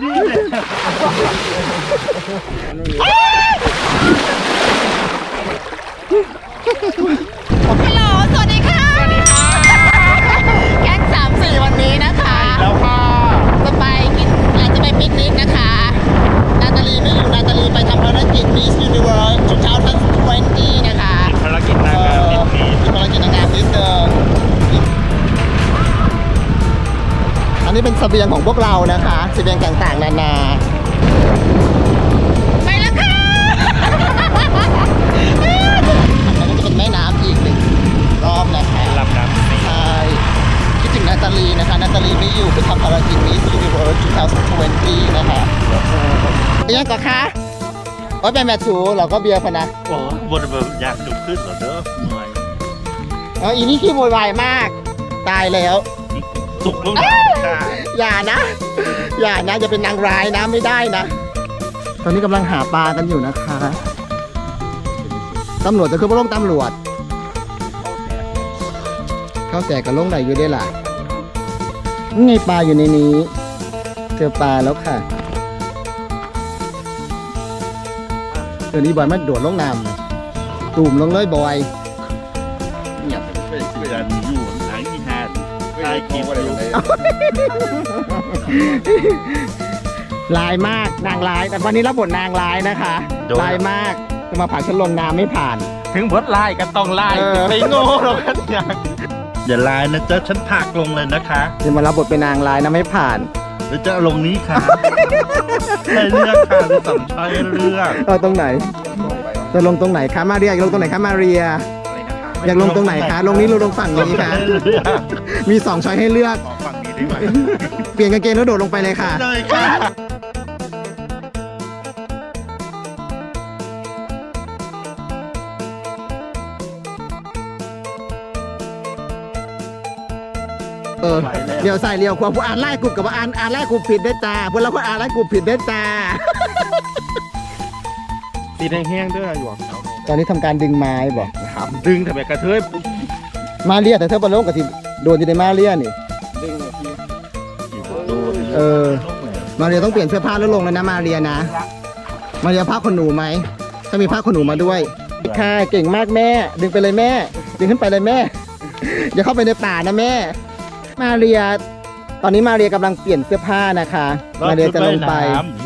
ฮัลโหลสวัสดีค่ะ สวัสดีค่ะ แก๊งสามสี่วันนี้นะคะแล้วค่ะจะไปกินอาจจะไปปิกนิกนะคะ นาตาลีไม่อยู่นาตาลีไปทำภารกิจ Miss Universe 2020นะคะ ภารกิจนางงามนิดนี้มีภารกิจนางงามนิดนึงอั นนี้เป็นเสบียงของพวกเรานะคะเสบียงต่างๆ นานา ไปแล้วค่ะอันนี้ก็จะเป็นแม่น้ำอีกหนึ่งรอบนะคะลำน้ำสีใช่คิดถึงนาตาลีนะคะ นาตาลีไม่อยู่ไปทำภารกิจ Miss Universe 2020 นะคะเป็นยังก่อนคะโอ้ยเป็นแมทชูเราก็เบียร์พะนะโอ้บนแบบอยากดูขึ้นเหรอเด้อหน่อยเอออีนี่ขี้โวยวายมาก ตายแล้ว สุกลงหน่อยค่ะอย่านะ อย่านะอย่าเป็นนางร้ายนะไม่ได้นะ ตอนนี้กำลังหาปลากันอยู่นะคะตำรวจจะขึ้นมาลงตำรวจ เข้าแสกกับลงไหนอยู่ได้ล่ะนี่ปลาอยู่ในนี้ เจอปลาแล้วค่ะเดี๋ยวนี้บอยมันโดดลงน้ำตุ่มลงเลยบอย ใต้คลิปอยู่ลายมากนางร้าย แต่วันนี้รับบทนางร้ายนะคะลายมากจะมาผลักฉันลงน้ำไม่ผ่าน ถึงพดไล่ก็ต้องไล่เออไปโง่หรอกกันอย่างอย่าไล่นะจ๊ะฉันผลักลงเลยนะคะจะมารับบทเป็นนางร้ายนะไม่ผ่านหรือจะเอาลงนี้ค่ะให้เลือกค่ะหรือสองช้อยให้เลือกเราตรงไหนจะลงตรงไหนคะมาเรียอยากลงตรงไหนคะมาเรีย อยากลงตรงไหนคะ ลงนี้หรือลงฝั่งนี้คะให้เลือกมีสองช้อยให้เลือก ขอฝั่งนี้ได้ไหมเปลี่ยนกางเกงแล้วโดดลงไปเลยค่ะ เลยค่ะเออ เดี๋ยวใส่เรียวควงผู้อ่านไล่กลุ่มกับว่าอ่านอ่านไล่กลุ่มผิดได้จ้าพวกเราก็อ่านไล่กลุ่มผิดได้จ้าสีแห้งๆด้วยหยวกตอนนี้ทำการดึงไม้บอกถามดึงทำไมกระเทยมาเรียแต่เธอบอลลงกับที่โดนอยู่ในมาเรียนี่เออ มาเรียต้องเปลี่ยนเสื้อผ้าแล้วลงเลยนะมาเรียนะ มาเรียผ้าขนหนูไหมถ้ามีผ้าขนหนูมาด้วยค่ะเก่งมากแม่ ดึงไปเลยแม่ ดึงขึ้นไปเลยแม่ อย่าเข้าไปในป่านะแม่ มาเรีย ตอนนี้มาเรียกำลังเปลี่ยนเสื้อผ้านะคะมาเรียจะลงไป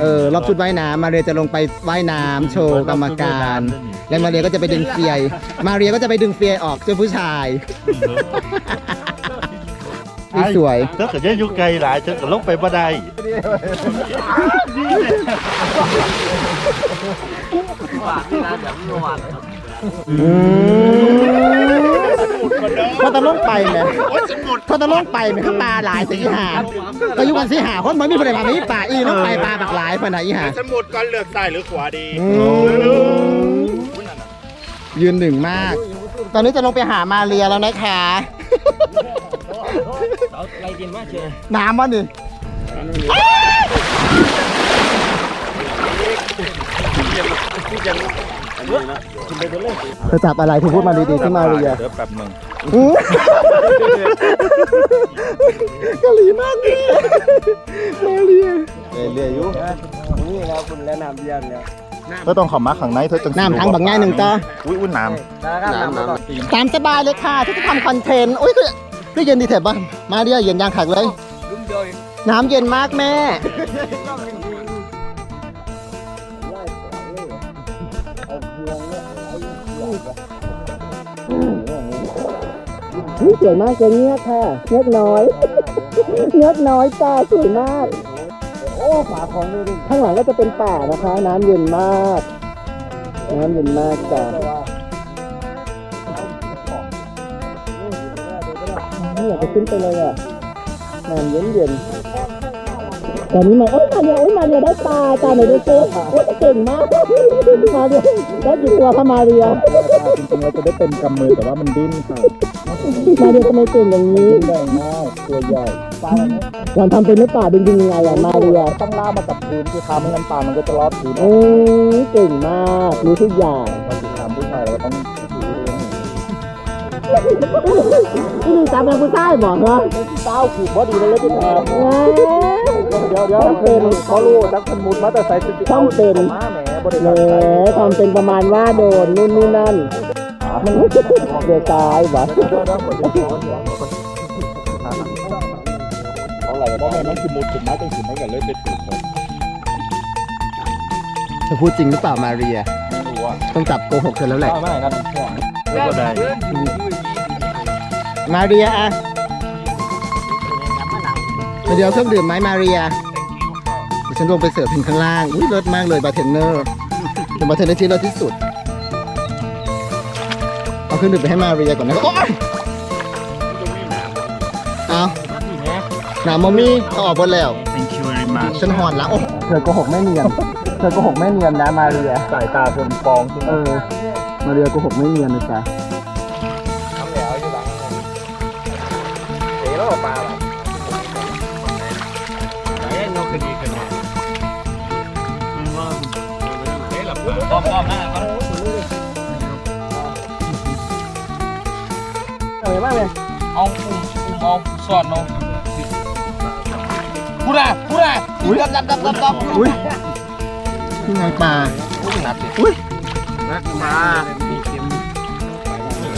เออรอบชุดว่ายน้ำมาเรียจะลงไปว่ายน้ำโชว์กรรมการ แล้วมาเรียก็จะไปดึงเฟียร์มาเรียก็จะไปดึงเฟียร์ออกเจ้าผู้ชายนี่สวยเจ้าก็จะอยู่ไกลหลายเจ้าก็ลงไปบ่ได้อืม พอตะลงไปไหมพอตะลงไปไหมคือปลาหลายสีหาก็อยู่กันสีหาคนมันมีประเด็นมาไม่ปลาอีลงไปปลาบักหลายปะไหนอีหาสมุดก่อนเลือกซ้ายหรือขวาดีอืมยืนหนึ่งมาก ตอนนี้จะลงไปหามาเรียแล้วนะคะอะไรกินมากเชียวน้ำวะนี่ เธอจับอะไรเธอพูดมาดีๆที่มาเรียเดี๋ยวแป๊บหนึงอื้อเกาหลีมากเลยมาเรียเรียอยู่นี่นะคุณและน้ำเยี่ยมเนี่ยเธอต้องเข้ามาข้างในเธอจังสิน้ำทั้งบักง่ายหนึ่งต่ออุ้ยอุ้ยน้น้ำน้ำตามสบายเลยค่ะที่จะทำคอนเทนต์อุ้ยคือคือเย็นดีแถบบ้างมาเรียเย็นยางขักเลยลุงโดยน้ำเย็นมากแม่ สวยมากเลยเนี่ยค่ะเงือกน้อย เงือกน้อยจ้าสวยมาก โอ้ฝาของดูดิข้างหลังก็จะเป็นป่านะคะ น้ำเย็นมาก น้ำเย็นมากจ้าไม่อยากจะขึ้นไปเลยอะน้ำเย็นเย็นตอนนี้มาโอ๊ยมาเรียโอ๊ยมาเรียได้ปลาจ้าหน่อยดูสิโอ๊ยเก่งมากมาเรียได้กี่ตัวคะมาเรียำจริงๆเราจะได้เป็นกำมือแต่ว่ามันดิ้นค่ะ มาเรียทำไมเก่งอย่างนี้ แรงมากตัวใหญ่หล่อนทำเป็นหรือเปล่าดึงๆยังไงอะมาเรียต้องล่ามากับพื้นที่ค้าไม่งั้นปลามันก็จะรอดพื้นโอ้ยเก่งมากรู้ทุกอย่างเราติดตามผู้ชายเราก็ต้องนี่จับเป็นผู้ชายบอกเหรอเต้าขืบบอดีเลยเลยที่แถมเอ้ย เดี๋ยวเดี๋ยวเป็นเขารู้จักคนมุดมาแต่ใส่ชุดต้องเป็น มาแหมบริแหมทำเป็นประมาณว่าโดนนู่นนี่นั่น มัน เดือดตายหวะเอาอะไรเพราะแม่มันคือมุดถึงมาจังสิมันก็เลยไปถูกคนเธอพูดจริงหรือเปล่ามาเรีย ไม่รู้ว่าต้องจับโกหกเธอแล้วแหละไม่นั่นห่วงไม่ก็ได้มาเรียอะเดี๋ยวเครื่องดื่มไหมมาเรียเดี๋ยวฉันลงไปเสิร์ฟถึงข้างล่างอุ้ยเลิศมากเลยบาร์เทนเนอร์เป็นบาร์เทนเนอร์ที่เลิศที่สุด เอาเครื่องดื่มไปให้มาเรียก่อนนะโอ๊ยเอาหนามอมี่เขาออกหมดแล้วเป็นคิวริมาฉันหอนละโอ้เธอโกหกไม่เนียนเธอโกหกไม่เนียนนะมาเรียสายตาคนฟองใช่ไหมเออ มาเรียโกหกไม่เนียนนะจ๊ะทำแล้วอยู่หลังเอ๋แล้วปลาแบบเอ๊ะนกคดีกันมาเฮ้ยหลับป้อมป้อมหน้าค รับเออมากเลยเอาปุ่มปุ่มเอาสอดเอาพูดอะพูดอะอุ้ยดับดับดับดับดับอุ้ยนี่ไงปลานัดอุ้ยนัดมา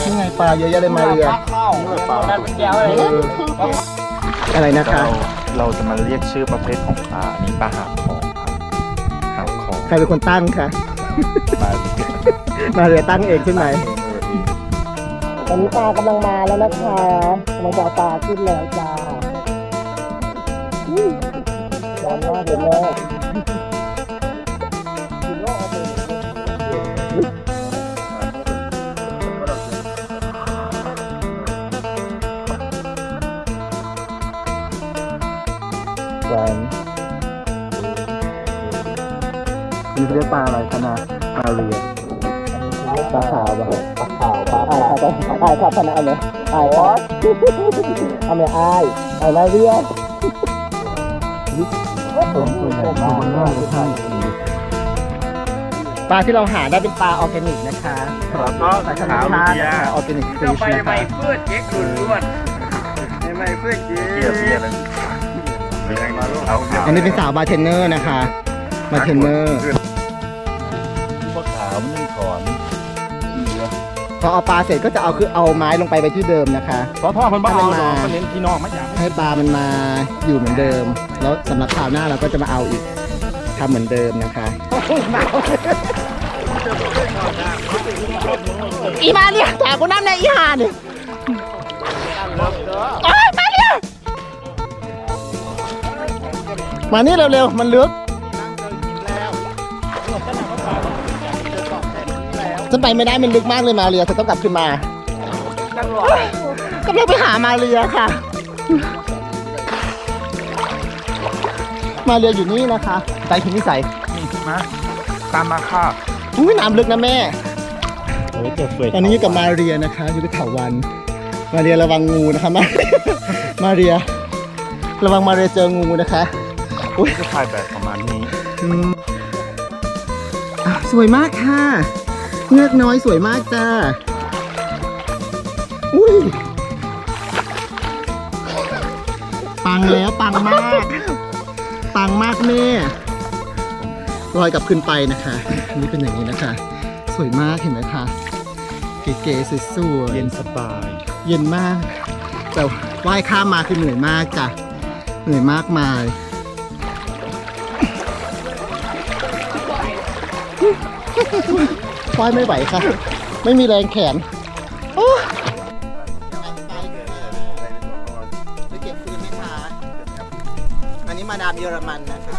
นี่ไงปลาเยอะแยะเลยมาเรียเข้านั่นเป็นแก้วอะไรอะไรนะคะเราเราจะมาเรียกชื่อประเภทของปลาอันนี้ปลาหางของครับหางของ ใครเป็นคนตั้งคะปลามาเรียตั้งเองใช่ไหมเออเอง ตอนนี้ปลากำลังมาแล้วนะคะกำลังจะปลาขึ้นแล้วจ้าร้อนมากเลยแม่หวานนี่เรียกปลาอะไรคะนาปลาเรียปลาขาวป่ะ ปลาขาวปลาขาวปลาขาวอายครับพนะเอาไหมอายครับเอาไหมอายอายมาเรียปลาที่เราหาได้เป็นปลาออร์แกนิกนะคะแล้วก็ปลาธรรมขาวเบียร์ออร์แกนิกฟิชไปนะใหม่คะเพื่อนเจ๊กล้วนใหม่เพื่อนเจ๊เบียร์เบียร์อะไรเบียร์เอาอันนี้เป็นสาวบาร์เทนเนอร์นะคะบาร์เทนเนอร์ พอเอาปลาเสร็จก็จะเอาคือเอาไม้ลงไปไว้ที่เดิมนะคะเพราะพ่อมันบ้าให้เอามันดมาอกมันเน้นพี่น้องไม่อยากให้ปลามันมาอยู่เหมือนเดิม แล้วสำหรับคราวหน้าเราก็จะมาเอาอีกทำเหมือนเดิมนะคะอีมาเนี่ยถามกูน้ำในอีหาเนี่ยโอ๊ยมาเนี่ยมานี่เร็วๆมันลึก ฉันไปไม่ได้มันลึกมากเลยมาเรียเธอต้องกลับขึ้นมากำลังไปหามาเรียค่ะ มาเรียอยู่นี่นะคะใจถึงนิสัยนี่มาตามมาค่ะอุ้ยน้ำลึกนะแม่เฮ้ยเจ็บเฟยตอนนี้อยู่กับมาเรียนะคะ อยู่ที่เขาวัน มาเรียระวังงูนะคะมามาเรีย ระวังมาเรียเจองูนะคะอุ้ยจะถ่ายแบบประมาณนี้อืมอะสวยมากค่ะ เงือกน้อยสวยมากจ้า อุ้ย ปังแล้วปังมาก ปังมากแม่ลอยกลับขึ้นไปนะคะ นี่เป็นอย่างนี้นะคะ สวยมากเห็นไหมคะ เก๋ๆสวยๆ เย็นสบาย เย็นมาก แต่ว่ายข้ามมาคือเหนื่อยมากจ้ะ เหนื่อยมากมาย ว่ายไม่ไหวค่ะ ไม่มีแรงแขนโอ้ไปเก็บฟืนไหมคะอันนี้มาดามเยอรมันนะคะ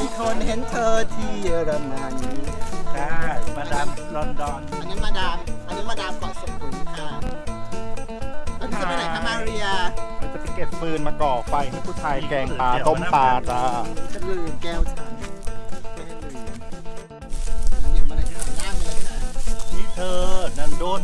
มีคนเห็นเธอที่เยอรมันใช่มาดามลอนดอน อันนี้มาดาม อันนี้มาดามเกาะสมุยค่ะแล้วนี่จะไปไหนคะมาเรียเราจะไปเก็บฟืนมาก่อไฟให้ผู้ชายแกงปลาต้มปลาจ้าฉันลืมแก้วฉัน อนันโดน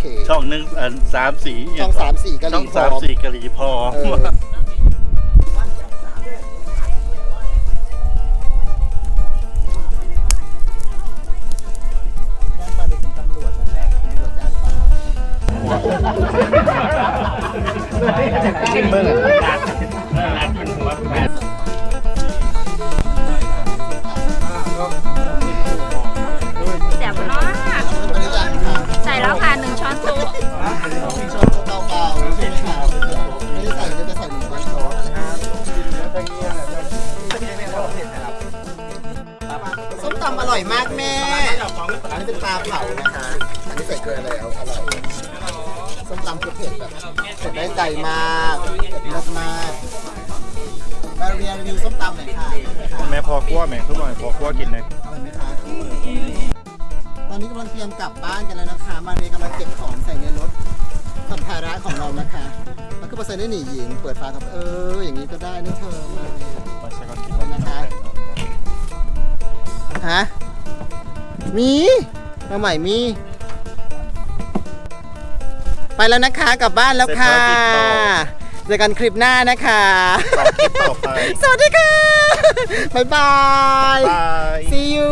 เคช่องหนึ่งอันสามสีช่องสามสี่กะหช่อรี่งพร้สาอมม สี่กะหรี่พอเออ ย่างปลาดูเป็นตำรวจนะคะตำรวจย่างปลากินเมื่อไส้มตำอร่อยมากแม่ อันนี้เป็นปลาเผานะคะอันนี้ใส่เกลือแล้วอร่อยส้มตำคือเผ็ดแบบเผ็ดได้ใจมากเผ็ดมากมาเรียนรีวิวส้มตำหน่อยค่ะแม่พอคั่วแม่ทุกหน่อยพอคั่วกินเลยอร่อยไหมคะตอนนี้กำลังเตรียมกลับบ้านกันแล้วนะคะ มาเรียกำลังเก็บของใส่ในรถสัมภาระของเรานะคะ แล้วก็มาใส่ได้หนีหญิง เปิดฝาครับเอออย่างนี้ก็ได้นะเธอมาเรียมาใช้ก่อนกินไปนะคะ ฮะ มีมาใหม่มี ไปแล้วนะคะกลับบ้านแล้วค่ะ เจอกันคลิปหน้านะคะต่อคลิปต่อไป สวัสดีค่ะ บ๊ายบาย บาย see you